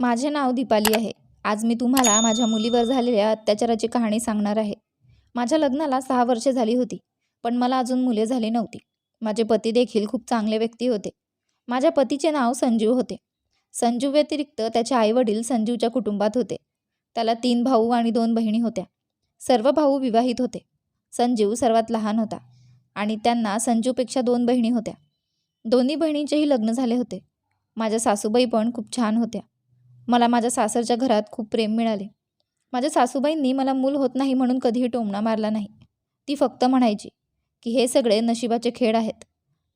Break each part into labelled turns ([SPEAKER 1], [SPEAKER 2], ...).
[SPEAKER 1] माझे नाव दीपाली आहे. आज मी तुम्हाला माझ्या मुलीवर झालेल्या अत्याचाराची कहाणी सांगणार आहे. माझ्या लग्नाला सहा वर्षे झाली होती पण मला अजून मुले झाली नव्हती. माझे पती देखील खूप चांगले व्यक्ती होते. माझ्या पतीचे नाव संजीव होते. संजीव व्यतिरिक्त त्याचे आईवडील संजीवच्या कुटुंबात होते. त्याला तीन भाऊ आणि दोन बहिणी होत्या. सर्व भाऊ विवाहित होते. संजीव सर्वात लहान होता आणि त्यांना संजूपेक्षा दोन बहिणी होत्या. दोन्ही बहिणींचेही लग्न झाले होते. माझ्या सासूबाई पण खूप छान होत्या. मला माझ्या सासरच्या घरात खूप प्रेम मिळाले. माझ्या सासूबाईंनी मला मूल होत नाही म्हणून कधीही टोमणा मारला नाही. ती फक्त म्हणायची की हे सगळे नशिबाचे खेळ आहेत.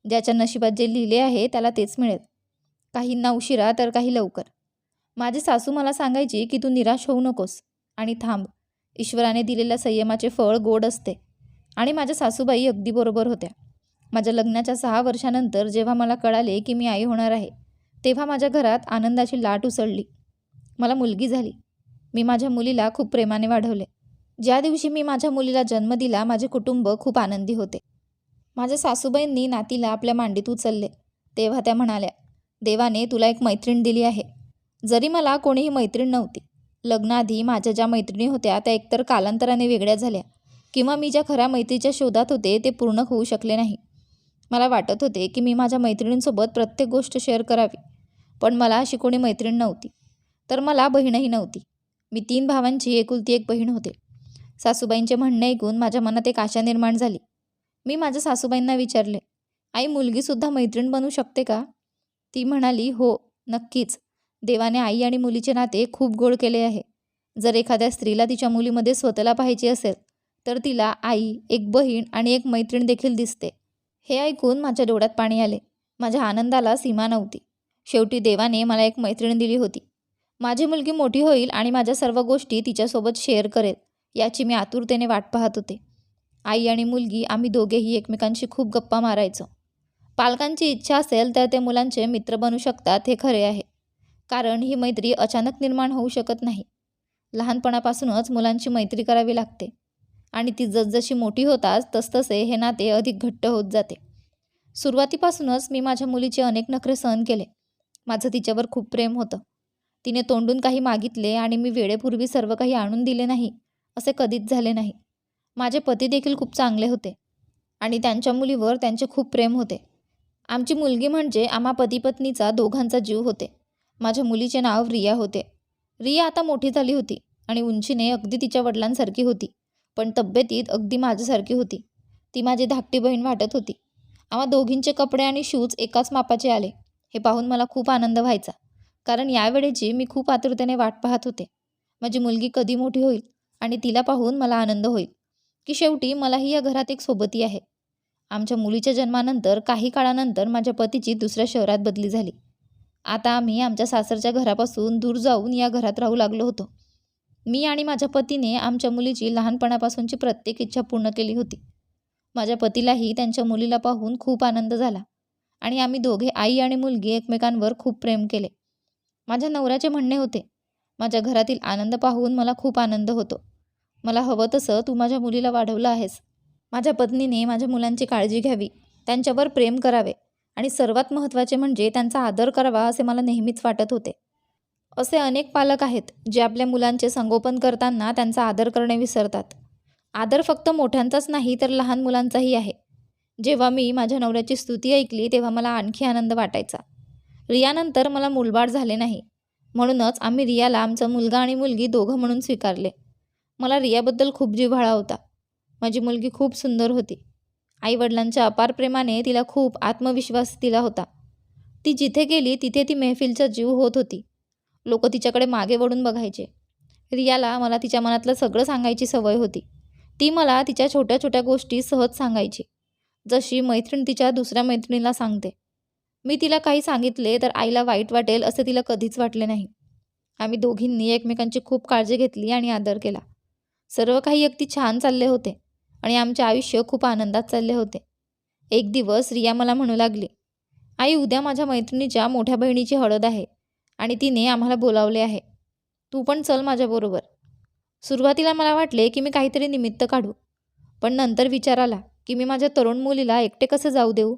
[SPEAKER 1] ज्याच्या नशिबात जे लिहिले आहे त्याला तेच मिळेल. काहींना उशिरा तर काही लवकर. माझी सासू मला सांगायची की तू निराश होऊ नकोस आणि थांब. ईश्वराने दिलेल्या संयमाचे फळ गोड असते. आणि माझ्या सासूबाई अगदी बरोबर होत्या. माझ्या लग्नाच्या सहा वर्षानंतर जेव्हा मला कळाले की मी आई होणार आहे तेव्हा माझ्या घरात आनंदाची लाट उसळली. मला मुलगी झाली. मी माझ्या मुलीला खूप प्रेमाने वाढवले. ज्या दिवशी मी माझ्या मुलीला जन्म दिला माझे कुटुंब खूप आनंदी होते. माझ्या सासूबाईंनी नातीला आपल्या मांडीत उचलले. तेव्हा त्या म्हणाल्या देवाने तुला एक मैत्रीण दिली आहे. जरी मला कोणीही मैत्रीण नव्हती लग्नाआधी माझ्या ज्या मैत्रिणी होत्या त्या एकतर कालांतराने वेगळ्या झाल्या किंवा मी ज्या खऱ्या मैत्रीच्या शोधात होते ते पूर्ण होऊ शकले नाही. मला वाटत होते की मी माझ्या मैत्रिणींसोबत प्रत्येक गोष्ट शेअर करावी पण मला अशी कोणी मैत्रीण नव्हती. तर मला बहीणही नव्हती. मी तीन भावांची एकुलती एक बहीण होते. सासूबाईंचे म्हणणे ऐकून माझ्या मनात एक आशा निर्माण झाली. मी माझ्या सासूबाईंना विचारले आई मुलगीसुद्धा मैत्रीण बनू शकते का? ती म्हणाली हो नक्कीच. देवाने आई आणि मुलीचे नाते खूप गोड केले आहे. जर एखाद्या स्त्रीला तिच्या मुलीमध्ये स्वतःला पाहायची असेल तर तिला आई एक बहीण आणि एक मैत्रीण देखील दिसते. हे ऐकून माझ्या डोळ्यात पाणी आले. माझ्या आनंदाला सीमा नव्हती. शेवटी देवाने मला एक मैत्रीण दिली होती. माझी मुलगी मोठी होईल आणि माझ्या सर्व गोष्टी तिच्यासोबत शेअर करेल याची मी आतुरतेने वाट पाहत होते. आई आणि मुलगी आम्ही दोघेही एकमेकांशी खूप गप्पा मारायचो. पालकांची इच्छा असेल तर ते मुलांचे मित्र बनू शकतात हे खरे आहे. कारण ही मैत्री अचानक निर्माण होऊ शकत नाही. लहानपणापासूनच मुलांची मैत्री करावी लागते. आणि ती जसजशी मोठी होताच तसतसे हे नाते अधिक घट्ट होत जाते. सुरुवातीपासूनच मी माझ्या मुलीचे अनेक नखरे सहन केले. माझं तिच्यावर खूप प्रेम होतं. तिने तोंडून काही मागितले आणि मी वेळेपूर्वी सर्व काही आणून दिले नाही असे कधीच झाले नाही. माझे पती देखील खूप चांगले होते आणि त्यांच्या मुलीवर त्यांचे खूप प्रेम होते. आमची मुलगी म्हणजे आम्हा पतीपत्नीचा दोघांचा जीव होते. माझ्या मुलीचे नाव रिया होते. रिया आता मोठी झाली होती आणि उंचीने अगदी तिच्या वडिलांसारखी होती पण तब्येतीत अगदी माझ्यासारखी होती. ती माझी धाकटी बहीण वाटत होती. आम्हा दोघींचे कपडे आणि शूज एकाच मापाचे आले. हे पाहून मला खूप आनंद व्हायचा. कारण यावेळेची मी खूप आतुरतेने वाट पाहत होते. माझी मुलगी कधी मोठी होईल आणि तिला पाहून मला आनंद होईल की शेवटी मलाही या घरात एक सोबती आहे. आमच्या मुलीच्या जन्मानंतर काही काळानंतर माझ्या पतीची दुसऱ्या शहरात बदली झाली. आता आम्ही आमच्या सासरच्या घरापासून दूर जाऊन या घरात राहू लागलो होतो. मी आणि माझ्या पतीने आमच्या मुलीची लहानपणापासूनची प्रत्येक इच्छा पूर्ण केली होती. माझ्या पतीलाही त्यांच्या मुलीला पाहून खूप आनंद झाला आणि आम्ही दोघे आई आणि मुलगी एकमेकांवर खूप प्रेम केले. माझ्या नवऱ्याचे म्हणणे होते माझ्या घरातील आनंद पाहून मला खूप आनंद होतो. मला हवं तसं तू माझ्या मुलीला वाढवलं आहेस. माझ्या पत्नीने माझ्या मुलांची काळजी घ्यावी त्यांच्यावर प्रेम करावे आणि सर्वात महत्त्वाचे म्हणजे त्यांचा आदर करावा असे मला नेहमीच वाटत होते. असे अनेक पालक आहेत जे आपल्या मुलांचे संगोपन करताना त्यांचा आदर करणे विसरतात. आदर फक्त मोठ्यांचाच नाही तर लहान मुलांचाही आहे. जेव्हा मी माझ्या नवऱ्याची स्तुती ऐकली तेव्हा मला आणखी आनंद वाटायचा. रियानंतर मला मूलबाळ झाले नाही. म्हणूनच आम्ही रियाला आमचा मुलगा आणि मुलगी दोघं म्हणून स्वीकारले. मला रियाबद्दल खूप जिव्हाळा होता. माझी मुलगी खूप सुंदर होती. आईवडिलांच्या अपार प्रेमाने तिला खूप आत्मविश्वास दिला होता. ती जिथे गेली तिथे ती मेहफिलचा जीव होत होती. लोक तिच्याकडे मागे वळून बघायचे. रियाला मला तिच्या मनातलं सगळं सांगायची सवय होती. ती मला तिच्या छोट्या छोट्या गोष्टी सहज सांगायची. जशी मैत्रीण तिच्या दुसऱ्या मैत्रिणीला सांगते. मी तिला काही सांगितले तर आईला वाईट वाटेल असे तिला कधीच वाटले नाही. आम्ही दोघींनी एकमेकांची खूप काळजी घेतली आणि आदर केला. सर्व काही अगदी छान चालले होते आणि आमचे आयुष्य खूप आनंदात चालले होते. एक दिवस रिया मला म्हणू लागली आई उद्या माझ्या मैत्रिणीच्या मोठ्या बहिणीची हळद आहे आणि तिने आम्हाला बोलावले आहे. तू पण चल माझ्याबरोबर सुरुवातीला मला वाटले की मी काहीतरी निमित्त काढू पण नंतर विचार आला की मी माझ्या तरुण मुलीला एकटे कसे जाऊ देऊ?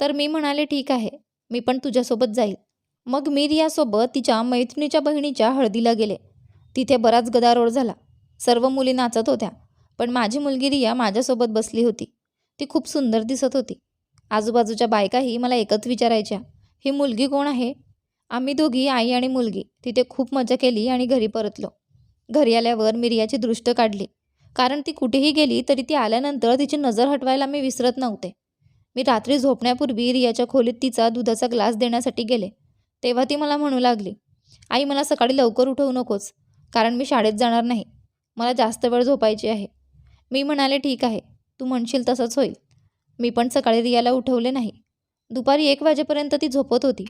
[SPEAKER 1] तर मी म्हणाले ठीक आहे मी पण तुझ्यासोबत जाईल. मग मी रियासोबत तिच्या मैत्रिणीच्या बहिणीच्या हळदीला गेले. तिथे बराच गदारोळ झाला. सर्व मुली नाचत होत्या पण माझी मुलगी रिया माझ्यासोबत बसली होती. ती खूप सुंदर दिसत होती. आजूबाजूच्या बायकाही मला एकच विचारायच्या ही मुलगी कोण आहे? आम्ही दोघी आई आणि मुलगी तिथे खूप मजा केली आणि घरी परतलो. घरी आल्यावर मी रियाची दृष्ट काढली. कारण ती कुठेही गेली तरी ती आल्यानंतर तिची नजर हटवायला मी विसरत नव्हते. मी रात्री झोपण्यापूर्वी रियाच्या खोलीत तिचा दुधाचा ग्लास देण्यासाठी गेले. तेव्हा ती मला म्हणू लागली आई मला सकाळी लवकर उठवू नकोस कारण मी शाळेत जाणार नाही. मला जास्त वेळ झोपायची आहे. मी म्हणाले ठीक आहे तू म्हणशील तसंच होईल. मी पण सकाळी रियाला उठवले नाही. दुपारी एक वाजेपर्यंत ती झोपत होती.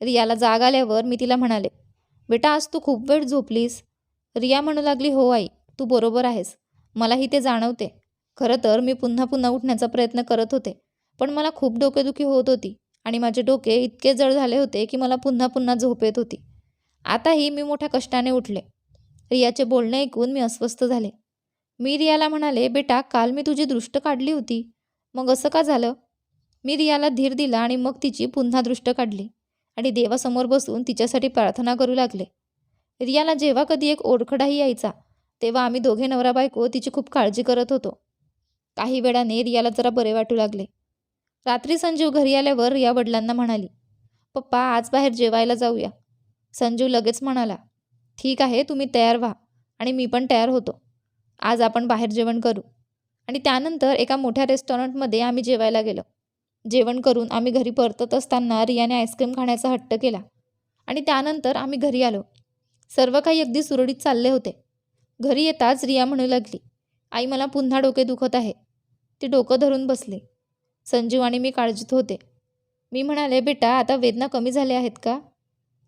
[SPEAKER 1] रियाला जाग आल्यावर मी तिला म्हणाले बेटा आज तू खूप वेळ झोपलीस. रिया म्हणू लागली हो आई तू बरोबर आहेस. मलाही ते जाणवते. खरं तर मी पुन्हा पुन्हा उठण्याचा प्रयत्न करत होते. पण मला खूप डोकेदुखी होत होती आणि माझे डोके इतके जड झाले होते की मला पुन्हा पुन्हा झोप येत होती. आताही मी मोठ्या कष्टाने उठले. रियाचे बोलणे ऐकून मी अस्वस्थ झाले. मी रियाला म्हणाले बेटा काल मी तुझी दृष्ट काढली होती. मग असं का झालं? मी रियाला धीर दिला आणि मग तिची पुन्हा दृष्ट काढली आणि देवासमोर बसून तिच्यासाठी प्रार्थना करू लागले. रियाला जेव्हा कधी एक ओरखडाही यायचा तेव्हा आम्ही दोघे नवरा बायको तिची खूप काळजी करत होतो. काही वेळाने रियाला जरा बरे वाटू लागले. रात्री संजीव घरी आल्यावर रिया वडिलांना म्हणाली पप्पा आज बाहेर जेवायला जाऊया. संजीव लगेच म्हणाला ठीक आहे तुम्ही तयार व्हा आणि मी पण तयार होतो. आज आपण बाहेर जेवण करू. आणि त्यानंतर एका मोठ्या रेस्टॉरंटमध्ये आम्ही जेवायला गेलो. जेवण करून आम्ही घरी परतत असताना रियाने आईस्क्रीम खाण्याचा हट्ट केला आणि त्यानंतर आम्ही घरी आलो. सर्व काही अगदी सुरळीत चालले होते. घरी येताच रिया म्हणू लागली आई मला पुन्हा डोके दुखत आहे. ती डोकं धरून बसली. संजीव आणि मी काळजीत होते. मी म्हणाले बेटा आता वेदना कमी झाल्या आहेत का?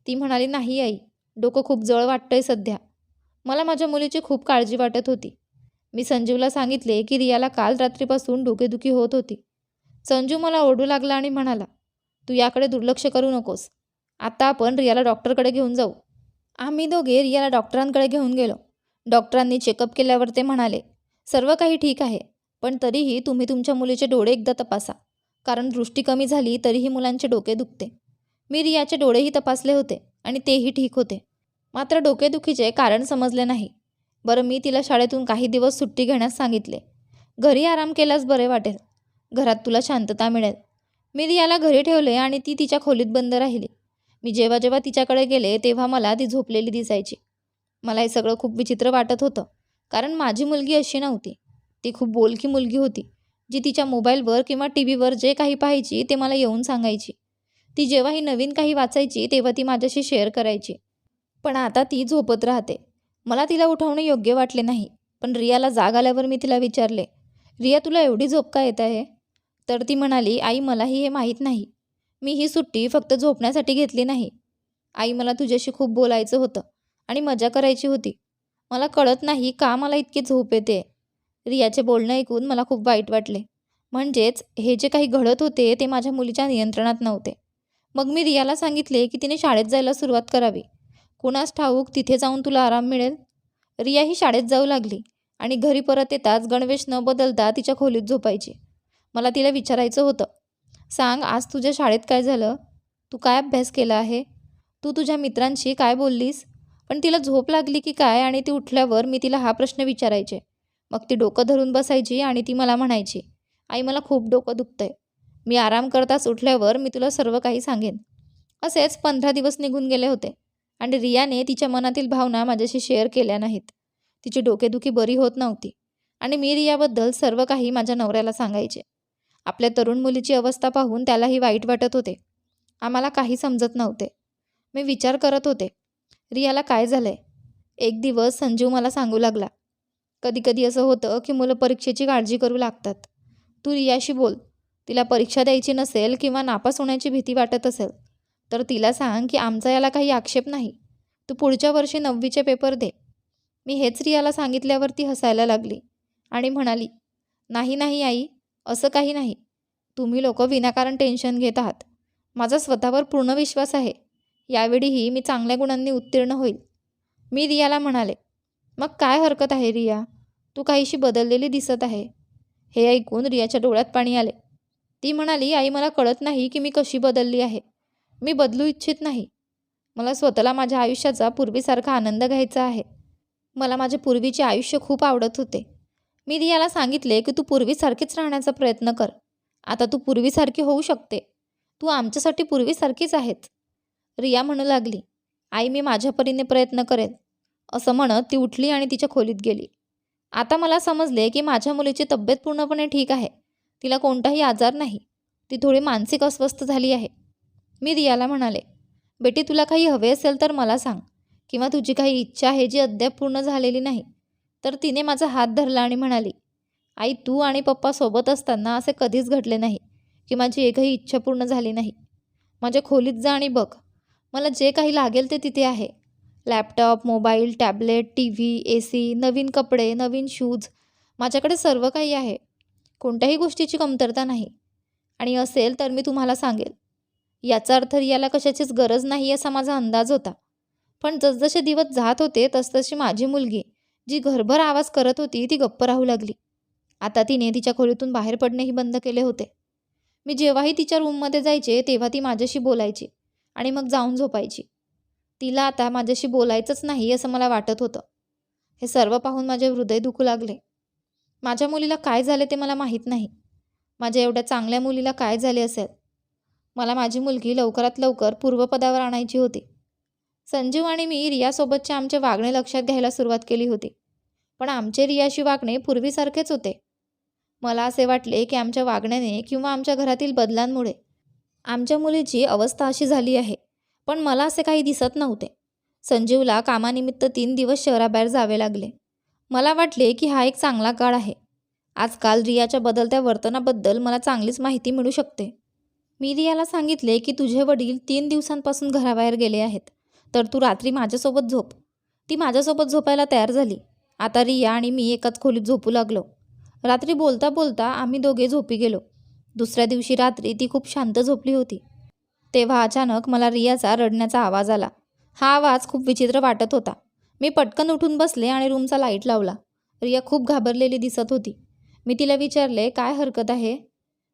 [SPEAKER 1] ती म्हणाली नाही आई. डोकं खूप जळ वाटतंय सध्या. मला माझ्या मुलीची खूप काळजी वाटत होती. मी संजीवला सांगितले की रियाला काल रात्रीपासून डोकेदुखी होत होती. संजू मला ओढू लागला आणि म्हणाला तू याकडे दुर्लक्ष करू नकोस. आता आपण रियाला डॉक्टरकडे घेऊन जाऊ. आम्ही दोघे रियाला डॉक्टरांकडे घेऊन गेलो. डॉक्टरांनी चेकअप केल्यावर ते म्हणाले सर्व काही ठीक आहे. पण तरीही तुम्ही तुमच्या मुलीचे डोळे एकदा तपासा. कारण दृष्टी कमी झाली तरीही मुलांचे डोके दुखते. मी रियाचे डोळेही तपासले होते आणि तेही ठीक होते. मात्र डोकेदुखीचे कारण समजले नाही. बरं मी तिला शाळेतून काही दिवस सुट्टी घेण्यास सांगितले. घरी आराम केल्यास बरे वाटेल. घरात तुला शांतता मिळेल. मी रियाला घरी ठेवले आणि ती तिच्या खोलीत बंद राहिली. मी जेव्हा जेव्हा तिच्याकडे गेले तेव्हा मला ती झोपलेली दिसायची. मला हे सगळं खूप विचित्र वाटत होतं. कारण माझी मुलगी अशी नव्हती. ती खूप बोलकी मुलगी होती जी तिच्या मोबाईलवर किंवा टी व्हीवर जे काही पाहायची ते मला येऊन सांगायची. ती जेव्हाही नवीन काही वाचायची तेव्हा ती माझ्याशी शेअर करायची. पण आता ती झोपत राहते. मला तिला उठवणे योग्य वाटले नाही पण रियाला जाग आल्यावर मी तिला विचारले रिया तुला एवढी झोप का येत आहे? तर ती म्हणाली आई मलाही हे माहीत नाही. मी ही सुट्टी फक्त झोपण्यासाठी घेतली नाही. आई मला तुझ्याशी खूप बोलायचं होतं आणि मजा करायची होती. मला कळत नाही का मला इतकी झोप येते? रियाचे बोलणं ऐकून मला खूप वाईट वाटले. म्हणजेच हे जे काही घडत होते ते माझ्या मुलीच्या नियंत्रणात नव्हते. मग मी रियाला सांगितले की तिने शाळेत जायला सुरुवात करावी. कुणास ठाऊक तिथे जाऊन तुला आराम मिळेल? रिया ही शाळेत जाऊ लागली आणि घरी परत येताच गणवेश न बदलता तिच्या खोलीत झोपायची. मला तिला विचारायचं होतं. सांग आज तुझ्या शाळेत काय झालं? तू काय अभ्यास केला आहे? तू तुझ्या मित्रांशी काय बोललीस? पण तिला झोप लागली की काय आणि ती उठल्यावर मी तिला हा प्रश्न विचारायचे. मग ती डोकं धरून बसायची आणि ती मला म्हणायची आई मला खूप डोकं दुखतंय. मी आराम करताच उठल्यावर मी तुला सर्व काही सांगेन. असेच पंधरा दिवस निघून गेले होते आणि रियाने तिच्या मनातील भावना माझ्याशी शेअर केल्या नाहीत. तिची डोकेदुखी बरी होत नव्हती आणि मी रियाबद्दल सर्व काही माझ्या नवऱ्याला सांगायचे. आपल्या तरुण मुलीची अवस्था पाहून त्यालाही वाईट वाटत होते. आम्हाला काही समजत नव्हते. मी विचार करत होते रियाला काय झालंय? एक दिवस संजीव मला सांगू लागला. कधी कधी असं होतं की मुलं परीक्षेची काळजी करू लागतात. तू रियाशी बोल. तिला परीक्षा द्यायची नसेल किंवा नापास होण्याची भीती वाटत असेल तर तिला सांग की आमचा याला काही आक्षेप नाही. तू पुढच्या वर्षी नववीचे पेपर दे. मी हेच रियाला सांगितल्यावर ती हसायला लागली आणि म्हणाली नाही नाही आई असं काही नाही. तुम्ही लोक विनाकारण टेन्शन घेत आहात. माझा स्वतःवर पूर्ण विश्वास आहे. यावेळीही मी चांगल्या गुणांनी उत्तीर्ण होईल. मी रियाला म्हणाले मग काय हरकत आहे रिया? तू काहीशी बदललेली दिसत आहे. हे ऐकून रियाच्या डोळ्यात पाणी आले. ती म्हणाली आई मला कळत नाही की मी कशी बदलली आहे. मी बदलू इच्छित नाही. मला स्वतःला माझ्या आयुष्याचा पूर्वीसारखा आनंद घ्यायचा आहे. मला माझे पूर्वीचे आयुष्य खूप आवडत होते. मी रियाला सांगितले की तू पूर्वीसारखीच राहण्याचा प्रयत्न कर. आता तू पूर्वीसारखी होऊ शकते. तू आमच्यासाठी पूर्वीसारखीच आहेस. रिया म्हणू लागली आई मी माझ्या परीने प्रयत्न करेल असं म्हणत ती उठली आणि तिच्या खोलीत गेली. आता मला समजले की माझ्या मुलीची तब्येत पूर्णपणे ठीक आहे. तिला कोणताही आजार नाही. ती थोडी मानसिक अस्वस्थ झाली आहे. मी रियाला म्हणाले बेटी तुला काही हवे असेल तर मला सांग. किंवा तुझी काही इच्छा आहे जी अद्याप पूर्ण झालेली नाही. तर तिने माझा हात धरला आणि म्हणाली आई तू आणि पप्पा सोबत असताना असे कधीच घडले नाही. की माझी एकही इच्छा पूर्ण झाली नाही. माझ्या खोलीत जा आणि बघ. मला जे काही लागेल ते तिथे आहे. Laptop mobile tablet T V A C नवीन कपडे नवीन शूज माझ्याकडे सर्व काही आहे. कोणत्याही गोष्टीची कमतरता नाही. आणि असेल तर मी तुम्हाला सांगेल. याचा अर्थ याला कशाचीच गरज नाही असा माझा अंदाज होता. पण जसजसे दिवस जात होते तसतशी माझी मुलगी जी घरभर आवाज करत होती ती गप्प राहू लागली. आता तिने तिच्या खोलीतून बाहेर पडणेही बंद केले होते. मी जेव्हाही तिच्या रूममध्ये जायचे तेव्हा ती माझ्याशी बोलायची आणि मग जाऊन झोपायची. तिला आता माझ्याशी बोलायचंच नाही असं मला वाटत होतं. हे सर्व पाहून माझे हृदय दुखू लागले. माझ्या मुलीला काय झाले ते मला माहीत नाही. माझ्या एवढ्या चांगल्या मुलीला काय झाले असेल? मला माझी मुलगी लवकरात लवकर पूर्वपदावर आणायची होती. संजीव आणि मी रियासोबतचे आमचे वागणे लक्षात घ्यायला सुरुवात केली होती. पण आमचे रियाशी वागणे पूर्वीसारखेच होते. मला असे वाटले की आमच्या वागण्याने किंवा आमच्या घरातील बदलांमुळे आमच्या मुलीची अवस्था अशी झाली आहे. पण मला असे काही दिसत नव्हते. संजीवला कामानिमित्त तीन दिवस शहराबाहेर जावे लागले. मला वाटले की हा एक चांगला काळ आहे. आजकाल रियाच्या बदलत्या वर्तनाबद्दल मला चांगलीच माहिती मिळू शकते. मी रियाला सांगितले की तुझे वडील तीन दिवसांपासून घराबाहेर गेले आहेत. तर तू रात्री माझ्यासोबत झोप. ती माझ्यासोबत झोपायला तयार झाली. आता रिया आणि मी एकाच खोलीत झोपू लागलो. रात्री बोलता बोलता आम्ही दोघे झोपी गेलो. दुसऱ्या दिवशी रात्री ती खूप शांत झोपली होती. तेव्हा अचानक मला रियाचा रडण्याचा आवाज आला. हा आवाज खूप विचित्र वाटत होता. मी पटकन उठून बसले आणि रूमचा लाइट लावला. रिया खूप घाबरलेली दिसत होती. मी तिला विचारले काय हरकत आहे?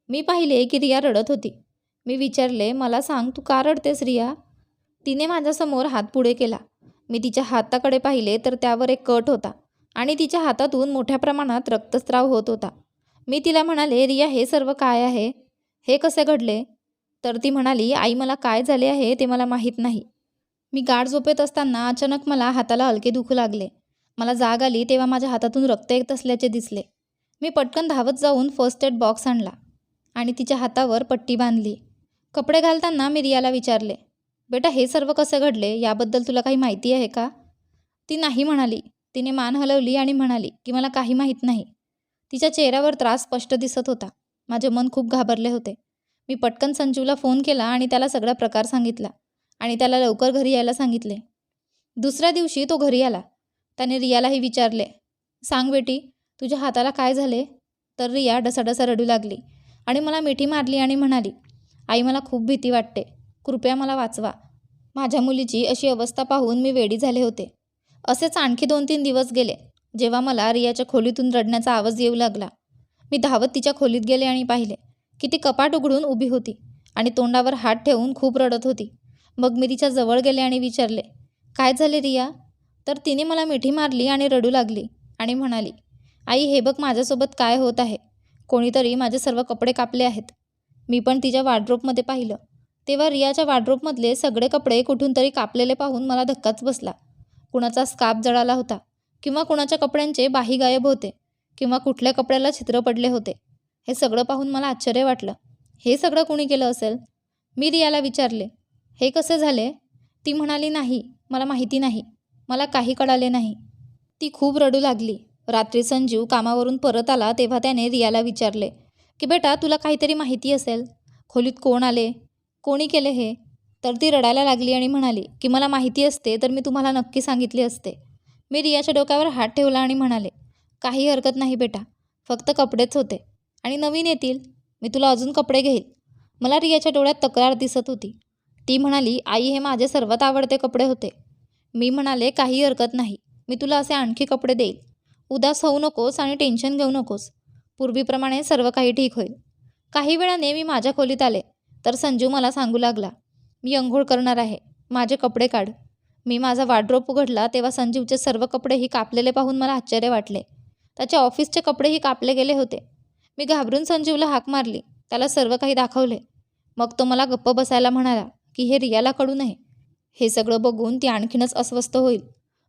[SPEAKER 1] मी पाहिले की रिया रडत होती. मी विचारले मला सांग तू का रडतेस रिया? तिने माझ्यासमोर हात पुढे केला. मी तिच्या हाताकडे पाहिले तर त्यावर एक कट होता आणि तिच्या हातातून मोठ्या प्रमाणात रक्तस्राव होत होता. मी तिला म्हणाले रिया हे सर्व काय आहे? हे कसे घडले? तर ती म्हणाली आई मला काय झाले आहे ते मला माहीत नाही. मी गाढ झोपेत असताना अचानक मला हाताला हलके दुखू लागले. मला जाग आली तेव्हा माझ्या हातातून रक्त येत असल्याचे दिसले. मी पटकन धावत जाऊन फर्स्ट एड बॉक्स आणला आणि तिच्या हातावर पट्टी बांधली. कपडे घालताना मी रियाला विचारले बेटा हे सर्व कसे घडले? याबद्दल तुला काही माहिती आहे का? ती नाही म्हणाली. तिने मान हलवली आणि म्हणाली की मला काही माहीत नाही. तिच्या चेहऱ्यावर त्रास स्पष्ट दिसत होता. माझे मन खूप घाबरले होते. मी पटकन संजूला फोन केला आणि त्याला सगळा प्रकार सांगितला आणि त्याला लवकर घरी यायला सांगितले. दुसऱ्या दिवशी तो घरी आला. त्याने रियालाही विचारले सांग बेटी तुझ्या हाताला काय झाले? तर रिया डसाडसा रडू लागली आणि मला मिठी मारली आणि म्हणाली आई मला खूप भीती वाटते. कृपया मला वाचवा. माझ्या मुलीची अशी अवस्था पाहून मी वेडी झाले होते. असेच आणखी दोन तीन दिवस गेले जेव्हा मला रियाच्या खोलीतून रडण्याचा आवाज येऊ लागला. मी धावत तिच्या खोलीत गेले आणि पाहिले. की ती कपाट उघडून उभी होती आणि तोंडावर हात ठेवून खूप रडत होती. मग मी तिच्या जवळ गेले आणि विचारले काय झाले रिया? तर तिने मला मिठी मारली आणि रडू लागली आणि म्हणाली आई हे बघ माझ्यासोबत काय होत आहे. कोणीतरी माझे सर्व कपडे कापले आहेत. मी पण तिच्या वार्ड्रोपमध्ये पाहिलं. तेव्हा रियाच्या वार्ड्रोपमधले सगळे कपडे कुठून तरी कापलेले पाहून मला धक्काच बसला. कुणाचा स्काप जळाला होता किंवा कुणाच्या कपड्यांचे बाही गायब होते किंवा कुठल्या कपड्याला छिद्र पडले होते. हे सगळं पाहून मला आश्चर्य वाटलं. हे सगळं कुणी केलं असेल? मी रियाला विचारले. हे कसे झाले? ती म्हणाली नाही मला माहिती नाही. मला काही कळाले नाही. ती खूप रडू लागली. रात्री संजीव कामावरून परत आला तेव्हा त्याने रियाला विचारले की बेटा तुला काहीतरी माहिती असेल? खोलीत कोण आले? कोणी केले हे? तर ती रडायला लागली आणि म्हणाली की मला माहिती असते तर मी तुम्हाला नक्की सांगितले असते. मी रियाच्या डोक्यावर हात ठेवला आणि म्हणाले काही हरकत नाही बेटा फक्त कपडेच होते. आणि नवीन येतील. मी तुला अजून कपडे घेईल. मला रियाच्या डोळ्यात तक्रार दिसत होती. ती म्हणाली आई हे माझे सर्वात आवडते कपडे होते. मी म्हणाले काही हरकत नाही. मी तुला असे आणखी कपडे देईल. उदास होऊ नकोस आणि टेन्शन घेऊ नकोस. पूर्वीप्रमाणे सर्व काही ठीक होईल. काही वेळाने मी माझ्या खोलीत आले. तर संजू मला सांगू लागला मी अंघोळ करणार आहे. माझे कपडे काढ. मी माझा वार्डरोब उघडला तेव्हा संजीवचे सर्व कपडेही कापलेले पाहून मला आश्चर्य वाटले. त्याचे ऑफिसचे कपडेही कापले गेले होते. मी घाबरून संजीवला हाक मारली. त्याला सर्व काही दाखवले. मग तो मला गप्प बसायला म्हणाला की हे रियाला कळू नये. हे सगळं बघून ती आणखीनच अस्वस्थ होईल.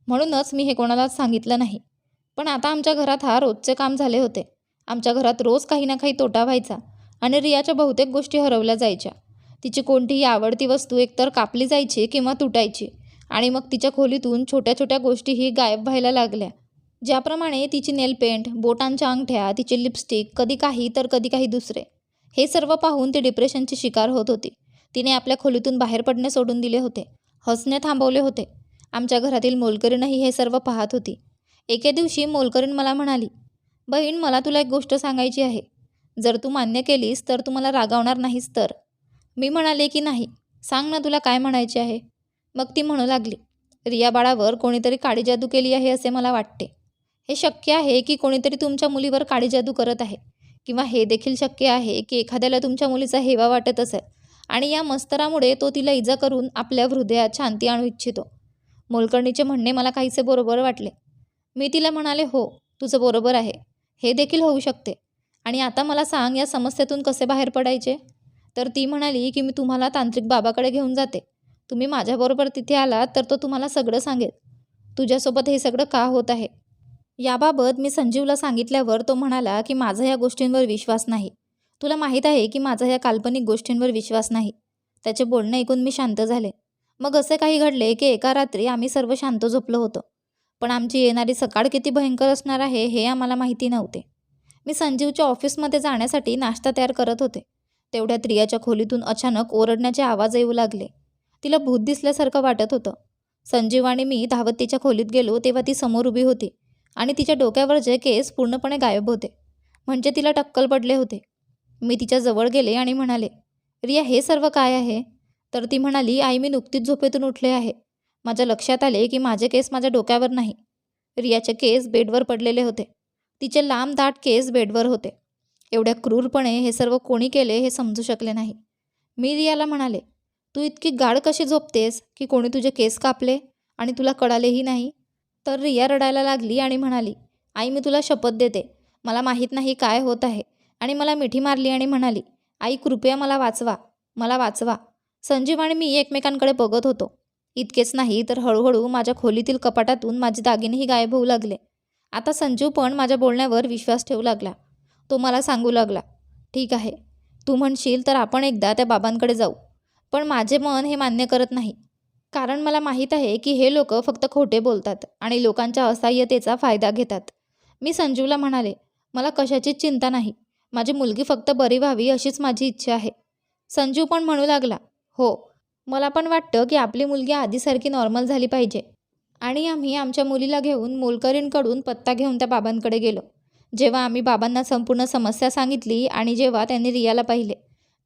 [SPEAKER 1] म्हणूनच मी हे कोणालाच सांगितलं नाही. पण आता आमच्या घरात हा रोजचे काम झाले होते. आमच्या घरात रोज काही ना काही तोटा व्हायचा आणि रियाच्या बहुतेक गोष्टी हरवल्या जायच्या. तिची कोणतीही आवडती वस्तू एकतर कापली जायची किंवा तुटायची आणि मग तिच्या खोलीतून छोट्या छोट्या गोष्टीही गायब व्हायला लागल्या. ज्याप्रमाणे तिची नेलपेंट बोटांच्या अंगठ्या तिचे लिपस्टिक कधी काही तर कधी काही दुसरे. हे सर्व पाहून ती डिप्रेशनची शिकार होत होती. तिने आपल्या खोलीतून बाहेर पडणे सोडून दिले होते. हसणे थांबवले होते. आमच्या घरातील मोलकरीणही हे सर्व पाहत होती. एके दिवशी मोलकरीण मला म्हणाली बहीण मला तुला एक गोष्ट सांगायची आहे. जर तू मान्य केलीस तर तू मला रागावणार नाहीस तर. मी म्हणाले की नाही. सांग ना तुला काय म्हणायचे आहे. मग ती म्हणू लागली रिया बाळावर कोणीतरी काळी जादू केली आहे असे मला वाटते. हे शक्य आहे की कोणीतरी तुमच्या मुलीवर काळी जादू करत आहे? किंवा हे देखील शक्य आहे की एखाद्याला तुमच्या मुलीचा हेवा वाटत असेल आणि या मस्तरामुळे तो तिला इजा करून आपल्या हृदयात शांती आणू इच्छितो? मोलकर्णीचे म्हणणे मला काहीसे बरोबर वाटले. मी तिला म्हणाले हो तुझं बरोबर आहे. हे देखील होऊ शकते. आणि आता मला सांग या समस्येतून कसे बाहेर पडायचे? तर ती म्हणाली की मी तुम्हाला तांत्रिक बाबाकडे घेऊन जाते. तुम्ही माझ्याबरोबर तिथे आलात तर तो तुम्हाला सगळं सांगेल. तुझ्यासोबत हे सगळं का होत आहे? याबाबत मी संजीवला सांगितल्यावर तो म्हणाला की माझा या गोष्टींवर विश्वास नाही. तुला माहीत आहे की माझा या काल्पनिक गोष्टींवर विश्वास नाही. त्याचे बोलणे ऐकून मी शांत झाले. मग असे काही घडले की एका रात्री आम्ही सर्व शांत झोपलो होतो. पण आमची येणारी सकाळ किती भयंकर असणार आहे हे आम्हाला माहिती नव्हते. मी संजीवच्या ऑफिसमध्ये जाण्यासाठी नाश्ता तयार करत होते. तेवढ्यात रियाच्या खोलीतून अचानक ओरडण्याचे आवाज येऊ लागले. तिला भूत दिसल्यासारखं वाटत होतं. संजीव आणि मी धावत तिच्या खोलीत गेलो तेव्हा ती समोर उभी होती. आणि तिच्या डोक्यावरचे केस पूर्णपणे गायब होते. म्हणजे तिला टक्कल पडले होते. मी तिच्या जवळ गेले आणि म्हणाले रिया हे सर्व काय आहे? तर ती म्हणाली आई मी नुकतीच झोपेतून उठले आहे. माझ्या लक्षात आले की माझे केस माझ्या डोक्यावर नाही. रियाचे केस बेडवर पडलेले होते. तिचे लांब दाट केस बेडवर होते. एवढ्या क्रूरपणे हे सर्व कोणी केले हे समजू शकले नाही. मी रियाला म्हणाले तू इतकी गाढ कशी झोपतेस की कोणी तुझे केस कापले आणि तुला कळालेही नाही? तर रिया रडायला लागली आणि म्हणाली आई मी तुला शपथ देते. मला माहीत नाही काय होत आहे. आणि मला मिठी मारली आणि म्हणाली आई कृपया मला वाचवा. मला वाचवा. संजीव आणि मी एकमेकांकडे बघत होतो. इतकेच नाही तर हळूहळू माझ्या खोलीतील कपाटातून माझे दागिनेही गायब होऊ लागले. आता संजीव पण माझ्या बोलण्यावर विश्वास ठेवू लागला. तो मला सांगू लागला ठीक आहे. तू म्हणशील तर आपण एकदा त्या बाबांकडे जाऊ. पण माझे मन हे मान्य करत नाही. कारण मला माहीत आहे की हे लोक फक्त खोटे बोलतात आणि लोकांच्या असहाय्यतेचा फायदा घेतात. मी संजूला म्हणाले मला कशाचीच चिंता नाही. माझी मुलगी फक्त बरी व्हावी अशीच माझी इच्छा आहे. संजू पण म्हणू लागला हो मला पण वाटतं की आपली मुलगी आधीसारखी नॉर्मल झाली पाहिजे. आणि आम्ही आमच्या मुलीला घेऊन मोलकरींकडून पत्ता घेऊन त्या बाबांकडे गेलो. जेव्हा आम्ही बाबांना संपूर्ण समस्या सांगितली आणि जेव्हा त्यांनी रियाला पाहिले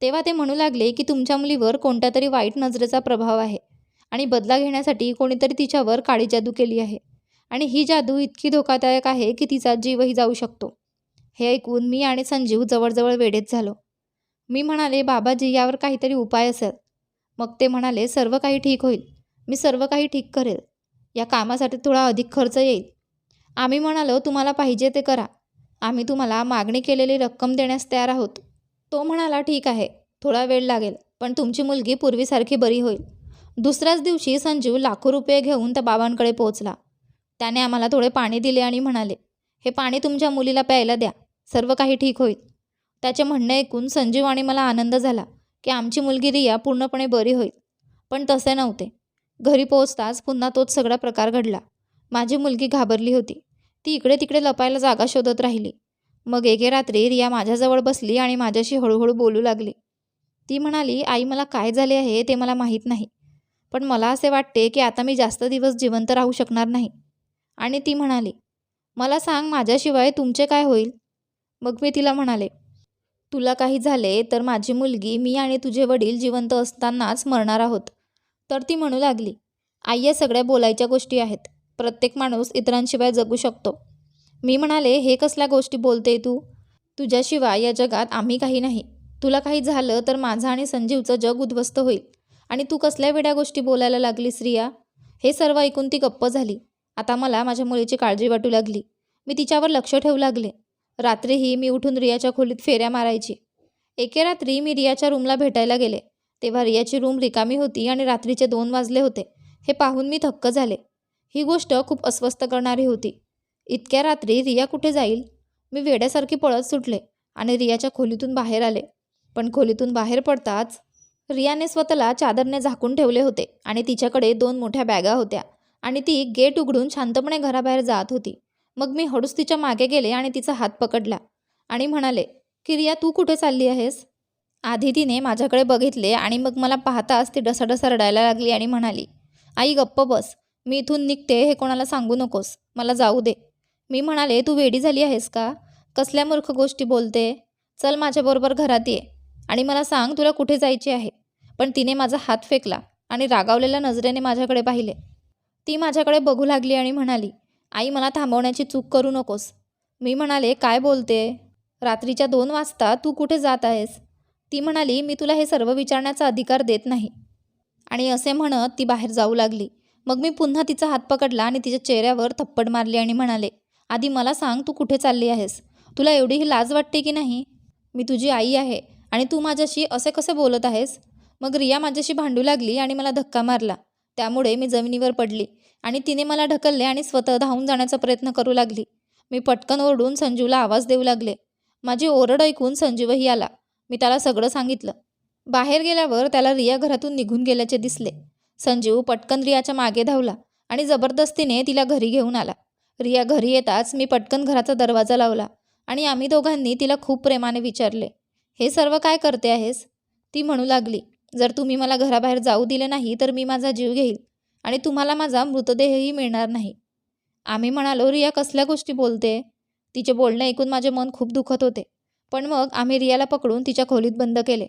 [SPEAKER 1] तेव्हा ते म्हणू लागले की तुमच्या मुलीवर कोणत्या तरी वाईट नजरेचा प्रभाव आहे. आणि बदला घेण्यासाठी कोणीतरी तिच्यावर काळी जादू केली आहे. आणि ही जादू इतकी धोकादायक आहे की तिचा जीवही जाऊ शकतो. हे ऐकून मी आणि संजीव जवळजवळ वेडेत झालो. मी म्हणाले बाबाजी यावर काहीतरी उपाय असेल. मग ते म्हणाले सर्व काही ठीक होईल. मी सर्व काही ठीक करेल. या कामासाठी थोडा अधिक खर्च येईल. आम्ही म्हणालो तुम्हाला पाहिजे ते करा. आम्ही तुम्हाला मागणी केलेली रक्कम देण्यास तयार आहोत. तो म्हणाला ठीक आहे. थोडा वेळ लागेल पण तुमची मुलगी पूर्वीसारखी बरी होईल. दुसऱ्याच दिवशी संजीव लाखो रुपये घेऊन त्या बाबांकडे पोहोचला. त्याने आम्हाला थोडे पाणी दिले आणि म्हणाले हे पाणी तुमच्या मुलीला प्यायला द्या सर्व काही ठीक होईल. त्याचे म्हणणे ऐकून संजीव आणि मला आनंद झाला की आमची मुलगी रिया पूर्णपणे बरी होईल. पण तसे नव्हते. घरी पोहोचताच पुन्हा तोच सगळा प्रकार घडला. माझी मुलगी घाबरली होती. ती इकडे तिकडे लपायला जागा शोधत राहिली. मग एके रात्री रिया माझ्याजवळ बसली आणि माझ्याशी हळूहळू बोलू लागली. ती म्हणाली आई मला काय झाले आहे ते मला माहीत नाही. पण मला असे वाटते की आता मी जास्त दिवस जिवंत राहू शकणार नाही. आणि ती म्हणाली मला सांग माझ्याशिवाय तुमचे काय होईल? मग मी तिला म्हणाले तुला काही झाले तर माझी मुलगी मी आणि तुझे वडील जिवंत असतानाच मरणार आहोत. तर ती म्हणू लागली आई या सगळ्या बोलायच्या गोष्टी आहेत. प्रत्येक माणूस इतरांशिवाय जगू शकतो. मी म्हणाले हे कसल्या गोष्टी बोलते तू? तुझ्याशिवाय या जगात आम्ही काही नाही. तुला काही झालं तर माझं आणि संजीवचं जग उद्ध्वस्त होईल. आणि तू कसल्या वेड्या गोष्टी बोलायला लागलीस रिया? हे सर्व ऐकून ती गप्प झाली. आता मला माझ्या मुलीची काळजी वाटू लागली. मी तिच्यावर लक्ष ठेवू लागले. रात्रीही मी उठून रियाच्या खोलीत फेऱ्या मारायची. एके रात्री मी रियाच्या रूमला भेटायला गेले. तेव्हा रियाची रूम रिकामी होती आणि रात्रीचे दोन वाजले होते. हे पाहून मी थक्क झाले. ही गोष्ट खूप अस्वस्थ करणारी होती. इतक्या रात्री रिया कुठे जाईल? मी वेड्यासारखी पळत सुटले आणि रियाच्या खोलीतून बाहेर आले. पण खोलीतून बाहेर पडताच रियाने स्वतःला चादरने झाकून ठेवले होते आणि तिच्याकडे दोन मोठ्या बॅगा होत्या आणि ती गेट उघडून शांतपणे घराबाहेर जात होती. मग मी हळूस तिच्यामागे गेले आणि तिचा हात पकडला आणि म्हणाले की रिया तू कुठे चालली आहेस? आधी तिने माझ्याकडे बघितले आणि मग मला पाहताच ती डसाडसा रडायला लागली आणि म्हणाली आई गप्प बस. मी इथून निघते हे कोणाला सांगू नकोस. मला जाऊ दे. मी म्हणाले तू वेडी झाली आहेस का? कसल्या मूर्ख गोष्टी बोलते? चल माझ्याबरोबर घरात ये आणि मला सांग तुला कुठे जायचे आहे. पण तिने माझा हात फेकला आणि रागावलेल्या नजरेने माझ्याकडे पाहिले. ती माझ्याकडे बघू लागली आणि म्हणाली आई मला थांबवण्याची चूक करू नकोस. मी म्हणाले काय बोलते? रात्रीच्या दोन वाजता तू कुठे जात आहेस? ती म्हणाली मी तुला हे सर्व विचारण्याचा अधिकार देत नाही. आणि असे म्हणत ती बाहेर जाऊ लागली. मग मी पुन्हा तिचा हात पकडला आणि तिच्या चेहऱ्यावर थप्पड मारली आणि म्हणाले आधी मला सांग तू कुठे चालली आहेस? तुला एवढी ही लाज वाटते की नाही? मी तुझी आई आहे आणि तू माझ्याशी असे कसे बोलत आहेस? मग रिया माझ्याशी भांडू लागली आणि मला धक्का मारला. त्यामुळे मी जमिनीवर पडली आणि तिने मला ढकलले आणि स्वतः धावून जाण्याचा प्रयत्न करू लागली. मी पटकन ओरडून संजूला आवाज देऊ लागले. माझी ओरड ऐकून संजीवही आला. मी त्याला सगळं सांगितलं. बाहेर गेल्यावर त्याला रिया घरातून निघून गेल्याचे दिसले. संजीव पटकन रियाच्या मागे धावला आणि जबरदस्तीने तिला घरी घेऊन आला. रिया घरी येताच मी पटकन घराचा दरवाजा लावला आणि आम्ही दोघांनी तिला खूप प्रेमाने विचारले. हे सर्व काय करते आहेस? ती म्हणू लागली. जर तुम्ही मला घराबाहेर जाऊ दिले नाही तर मी माझा जीव घेईल आणि तुम्हाला माझा मृतदेहही मिळणार नाही. आम्ही म्हणालो रिया कसल्या गोष्टी बोलते? तिचे बोलणे ऐकून माझे मन खूप दुखत होते. पण मग आम्ही रियाला पकडून तिच्या खोलीत बंद केले.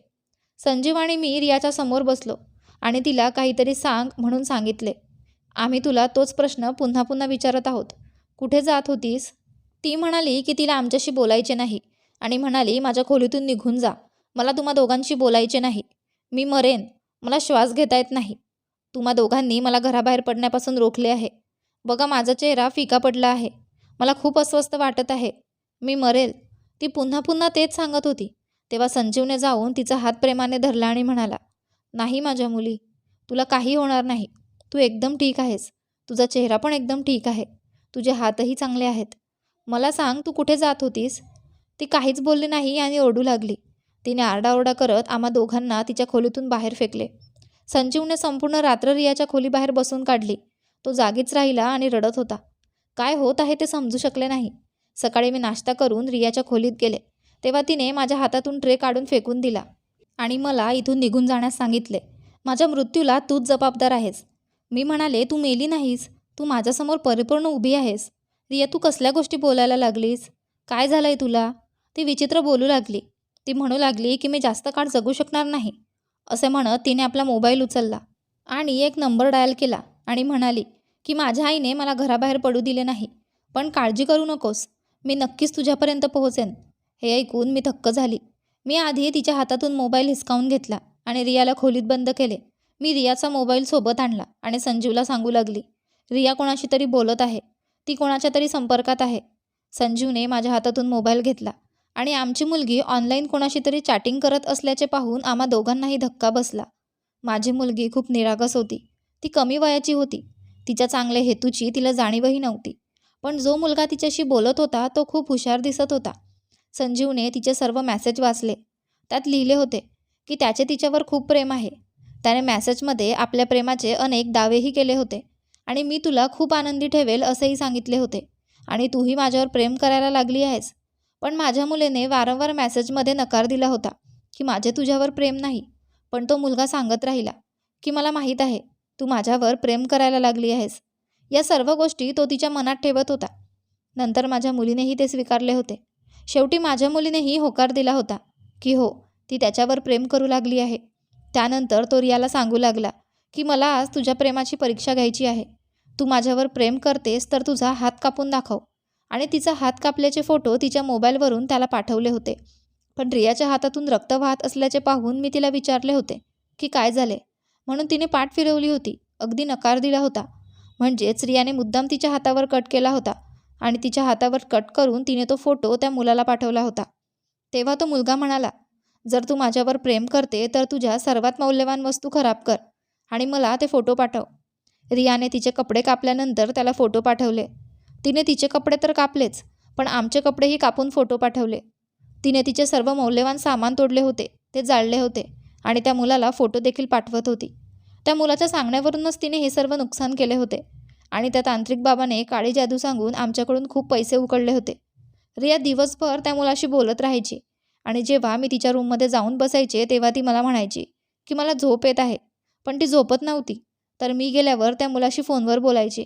[SPEAKER 1] संजीव आणि मी रियाच्या समोर बसलो आणि तिला काहीतरी सांग म्हणून सांगितले. आम्ही तुला तोच प्रश्न पुन्हा पुन्हा विचारत आहोत. कुठे जात होतीस? ती म्हणाली की तिला आमच्याशी बोलायचे नाही आणि म्हणाली माझ्या खोलीतून निघून जा. मला तुम्हा दोघांशी बोलायचे नाही. मी मरेन. मला श्वास घेता येत नाही. तुम्हा दोघांनी मला घराबाहेर पडण्यापासून रोखले आहे. बघा माझा चेहरा फिका पडला आहे. मला खूप अस्वस्थ वाटत आहे. मी मरेल. ती पुन्हा पुन्हा तेच सांगत होती. तेव्हा संजीवने जाऊन तिचा हात प्रेमाने धरला आणि म्हणाला नाही माझ्या मुली. तुला काही होणार नाही. तू एकदम ठीक आहेस. तुझा चेहरा पण एकदम ठीक आहे. तुझे हातही चांगले आहेत. मला सांग तू कुठे जात होतीस? ती काहीच बोलली नाही आणि ओरडू लागली. तिने आरडाओरडा करत आम्हा दोघांना तिच्या खोलीतून बाहेर फेकले. संजीवने संपूर्ण रात्र रियाच्या खोलीबाहेर बसून काढली. तो जागीच राहिला आणि रडत होता. काय होत आहे ते समजू शकले नाही. सकाळी मी नाश्ता करून रियाच्या खोलीत गेले. तेव्हा तिने माझ्या हातातून ट्रे काढून फेकून दिला आणि मला इथून निघून जाण्यास सांगितले माझ्या मृत्यूला तूच जबाबदार आहेस. मी म्हणाले तू मेली नाहीस. तू माझ्यासमोर परिपूर्ण उभी आहेस. रिया तू कसल्या गोष्टी बोलायला लागलीस? काय झालंय तुला? ती विचित्र बोलू लागली. ती म्हणू लागली की मी जास्त काळ जगू शकणार नाही असे म्हणत तिने आपला मोबाईल उचलला आणि एक नंबर डायल केला आणि म्हणाली की माझ्या आईने मला घराबाहेर पडू दिले नाही पण काळजी करू नकोस मी नक्कीच तुझ्यापर्यंत पोहोचेन. हे ऐकून मी थक्क झाली. मी आधी तिच्या हातातून मोबाईल हिसकावून घेतला आणि रियाला खोलीत बंद केले. मी रियाचा मोबाईल सोबत आणला आणि संजीवला सांगू लागली रिया कोणाशी तरी बोलत आहे ती कोणाच्या तरी संपर्कात आहे. संजीवने माझ्या हातातून मोबाईल घेतला आणि आमची मुलगी ऑनलाईन कोणाशी तरी चॅटिंग करत असल्याचे पाहून आम्हा दोघांनाही धक्का बसला. माझी मुलगी खूप निरागस होती. ती कमी वयाची होती. तिच्या चांगल्या हेतूची तिला जाणीवही नव्हती. पण जो मुलगा तिच्याशी बोलत होता तो खूप हुशार दिसत होता. संजीवने तिचे सर्व मॅसेज वाचले. त्यात लिहिले होते की त्याचे तिच्यावर खूप प्रेम आहे. त्याने मॅसेजमध्ये आपल्या प्रेमाचे अनेक दावेही केले होते. आणि मी तुला खूप आनंदी ठेवेल असेही सांगितले होते. आणि तूही माझ्यावर प्रेम करायला लागली आहेस. पण माझ्या मुलीने वारंवार मॅसेजमध्ये नकार दिला होता की माझे तुझ्यावर प्रेम नाही पण तो मुलगा सांगत राहिला की मला माहीत आहे तू माझ्यावर प्रेम करायला लागली आहेस. या सर्व गोष्टी तो तिच्या मनात ठेवत होता. नंतर माझ्या मुलीनेही ते स्वीकारले होते. शेवटी माझ्या मुलीनेही होकार दिला होता की हो ती त्याच्यावर प्रेम करू लागली आहे. त्यानंतर तो रियाला सांगू लागला की मला आज तुझ्या प्रेमाची परीक्षा घ्यायची आहे. तू माझ्यावर प्रेम करतेस तर तुझा हात कापून दाखव. आणि तिचा हात कापल्याचे फोटो तिच्या मोबाईलवरून त्याला पाठवले होते. पण रियाच्या हातातून रक्त वाहत असल्याचे पाहून मी तिला विचारले होते की काय झाले? म्हणून तिने पाठ फिरवली होती. अगदी नकार दिला होता. म्हणजेच रियाने मुद्दाम तिच्या हातावर कट केला होता आणि तिच्या हातावर कट करून तिने तो फोटो त्या मुलाला पाठवला होता. तेव्हा तो मुलगा म्हणाला जर तू माझ्यावर प्रेम करते तर तुझ्या सर्वात मौल्यवान वस्तू खराब कर आणि मला ते फोटो पाठव. रियाने तिचे कपडे कापल्यानंतर त्याला फोटो पाठवले. तिने तिचे कपडे तर कापलेच पण आमचे कपडेही कापून फोटो पाठवले. तिने तिचे सर्व मौल्यवान सामान तोडले होते ते जाळले होते आणि त्या मुलाला फोटो देखील पाठवत होती. त्या मुलाच्या सांगण्यावरूनच तिने हे सर्व नुकसान केले होते आणि त्या तांत्रिक बाबाने काळी जादू सांगून आमच्याकडून खूप पैसे उकळले होते. रिया दिवसभर त्या मुलाशी बोलत राहायची आणि जेव्हा मी तिच्या रूममध्ये जाऊन बसायचे तेव्हा ती मला म्हणायची की मला झोप येत आहे पण ती झोपत नव्हती तर मी गेल्यावर त्या मुलाशी फोनवर बोलायची.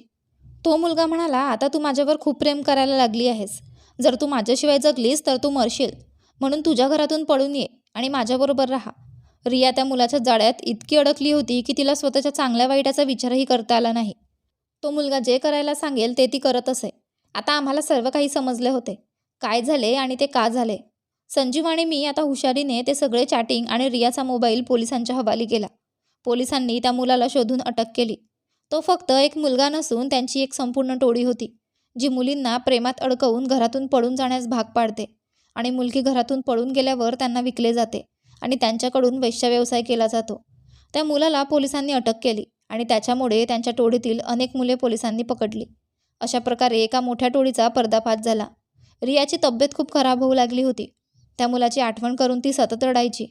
[SPEAKER 1] तो मुलगा म्हणाला आता तू माझ्यावर खूप प्रेम करायला लागली आहेस. जर तू माझ्याशिवाय जगलीस तर तू मरशील. म्हणून तुझ्या घरातून पळून ये आणि माझ्याबरोबर राहा. रिया त्या मुलाच्या जाळ्यात इतकी अडकली होती की तिला स्वतःच्या चांगल्या वाईटाचा विचारही करता आला नाही. तो मुलगा जे करायला सांगेल ते ती करत असे. आता आम्हाला सर्व काही समजले होते. काय झाले आणि ते का झाले? संजीव आणि मी आता हुशारीने ते सगळे चॅटिंग आणि रियाचा मोबाईल पोलिसांच्या हवाली केला. पोलिसांनी त्या मुलाला शोधून अटक केली. तो फक्त एक मुलगा नसून त्यांची एक संपूर्ण टोळी होती जी मुलींना प्रेमात अडकवून घरातून पळून जाण्यास भाग पाडते आणि मुलगी घरातून पळून गेल्यावर त्यांना विकले जाते आणि त्यांच्याकडून वैश्यव्यवसाय केला जातो. त्या मुलाला पोलिसांनी अटक केली आणि त्याच्यामुळे त्यांच्या टोळीतील अनेक मुले पोलिसांनी पकडली. अशा प्रकारे एका मोठ्या टोळीचा पर्दाफाश झाला. रियाची तब्येत खूप खराब होऊ लागली होती. त्या मुलाची आठवण करून ती सतत रडायची.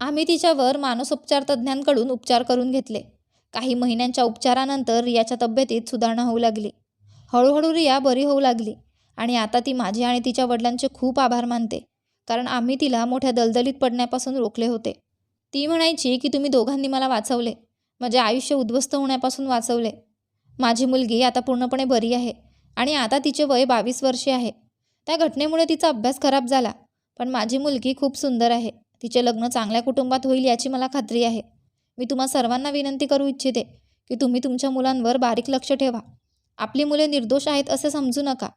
[SPEAKER 1] आम्ही तिच्यावर मानसोपचार तज्ज्ञांकडून उपचार करून घेतले. काही महिन्यांच्या उपचारानंतर रियाच्या तब्येतीत सुधारणा होऊ लागली. हळूहळू रिया बरी होऊ लागली आणि आता ती माझे आणि तिच्या वडिलांचे खूप आभार मानते कारण आम्ही तिला मोठ्या दलदलीत पडण्यापासून रोखले होते. ती म्हणायची की तुम्ही दोघांनी मला वाचवले. माझे आयुष्य उद्ध्वस्त होण्यापासून वाचवले. माझी मुलगी आता पूर्णपणे बरी आहे आणि आता तिचे वय बावीस वर्षे आहे. त्या घटनेमुळे तिचा अभ्यास खराब झाला पण माझी मुलगी खूप सुंदर आहे. तिचे लग्न चांगल्या कुटुंबात होईल याची मला खात्री आहे. मी तुम्हा सर्वांना विनंती करू इच्छिते की तुम्ही तुमच्या मुलांवर बारीक लक्ष ठेवा. आपली मुले निर्दोष आहेत असे समजू नका.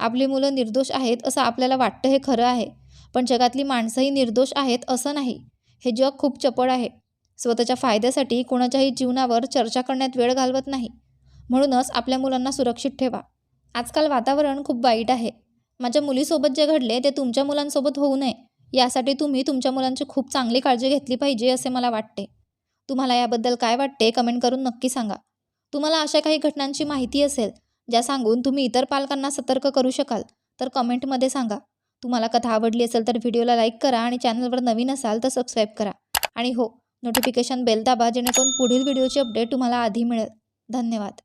[SPEAKER 1] आपली मुलं निर्दोष आहेत असं आपल्याला वाटतं हे खरं आहे पण जगातली माणसंही निर्दोष आहेत असं नाही. हे जग खूप चपळ आहे. स्वतःच्या फायद्यासाठी कोणाच्याही जीवनावर चर्चा करण्यात वेळ घालवत नाही. म्हणूनच आपल्या मुलांना सुरक्षित ठेवा. आजकाल वातावरण खूप वाईट आहे. माझ्या मुलीसोबत जे घडले ते तुमच्या मुलांसोबत होऊ नये. यासाठी तुम्ही तुमच्या मुलांची खूप चांगली काळजी घेतली पाहिजे असे मला वाटते. तुम्हाला याबद्दल काय वाटते कमेंट करून नक्की सांगा. तुम्हाला अशा काही घटनांची माहिती असेल ज्या सांगून तुम्ही इतर पालकांना सतर्क करू शकाल तर कमेंटमध्ये सांगा. तुम्हाला कथा आवडली असेल तर व्हिडिओला लाईक करा आणि चॅनलवर नवीन असाल तर सबस्क्राईब करा. आणि हो नोटिफिकेशन बेल दाबा जेणेकरून पुढील व्हिडिओची अपडेट तुम्हाला आधी मिळेल. धन्यवाद.